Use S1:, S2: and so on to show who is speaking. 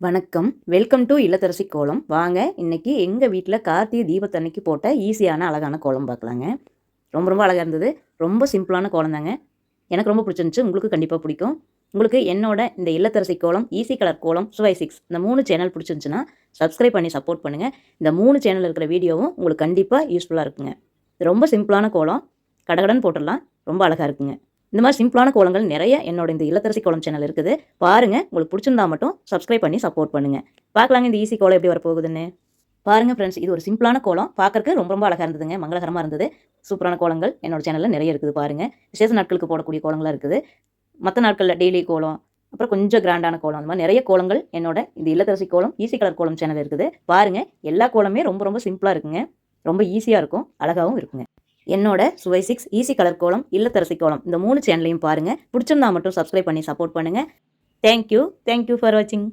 S1: வணக்கம். Welcome to இல்லத்தரசி கோலம். வாங்க இன்னைக்கு எங்கள் வீட்டில் கார்த்திகை தீபத்தன்னைக்கு போட்ட ஈஸியான அழகான கோலம் பார்க்கலாங்க. ரொம்ப ரொம்ப அழகாக இருந்தது. ரொம்ப சிம்பிளான கோலம் தாங்க. எனக்கு ரொம்ப பிடிச்சிருந்துச்சு. உங்களுக்கு கண்டிப்பாக பிடிக்கும். உங்களுக்கு என்னோட இந்த இல்லத்தரசி கோலம் ஈஸி கலர் கோலம் சுவை சிக்ஸ் இந்த மூணு சேனல் பிடிச்சிருந்துச்சுன்னா சப்ஸ்கிரைப் பண்ணி சப்போர்ட் பண்ணுங்கள் இந்த மூணு சேனல் இருக்கிற வீடியோவும் உங்களுக்கு கண்டிப்பாக யூஸ்ஃபுல்லாக இருக்குங்க. ரொம்ப சிம்பிளான கோலம். கடகடன் போட்டுடலாம். ரொம்ப அழகாக இருக்குங்க. இந்த மாதிரி சிம்பிளான கோலங்கள் நிறைய என்னோட இந்த இல்லத்தரசி கோலம் சேனல் இருக்குது. பாருங்க உங்களுக்கு பிடிச்சிருந்தா மட்டும் சப்ஸ்கிரைப் பண்ணி சப்போர்ட் பண்ணுங்க. பார்க்கலாங்க இந்த ஈஸி கோலம் எப்படி வரப்போகுதுன்னு. பாருங்க ஃப்ரெண்ட்ஸ் இது ஒரு சிம்பிளான கோலம். பார்க்கறக்கு ரொம்ப ரொம்ப அழகாக இருந்ததுங்க மங்களகரமாக இருந்தது. சூப்பரான கோலங்கள் என்னோட சேனலில் நிறைய இருக்குது பாருங்க. விசேஷ நாட்களுக்கு போடக்கூடிய கோலங்களாக இருக்குது. மற்ற நாட்களில் டெய்லி கோலம் அப்புறம் கொஞ்சம் கிராண்டான கோலம் அந்த மாதிரி நிறைய கோலங்கள் என்னோட இந்த இல்லத்தரசி கோலம் ஈஸி கலர் கோலம் சேனல் இருக்குது. பாருங்க எல்லா கோலமே ரொம்ப ரொம்ப சிம்பிளாக இருக்குங்க. ரொம்ப ஈஸியாக இருக்கும் அழகாகவும் இருக்குங்க. என்னோட சுவை சிக்ஸ் ஈஸி கலர் கோலம் இல்லத்தரசி கோலம் இந்த மூணு சேனலையும் பாருங்கள் பிடிச்சிருந்தா மட்டும் சப்ஸ்கிரைப் பண்ணி சப்போர்ட் பண்ணுங்கள் தேங்க்யூ தேங்க்யூ ஃபார் வாட்சிங்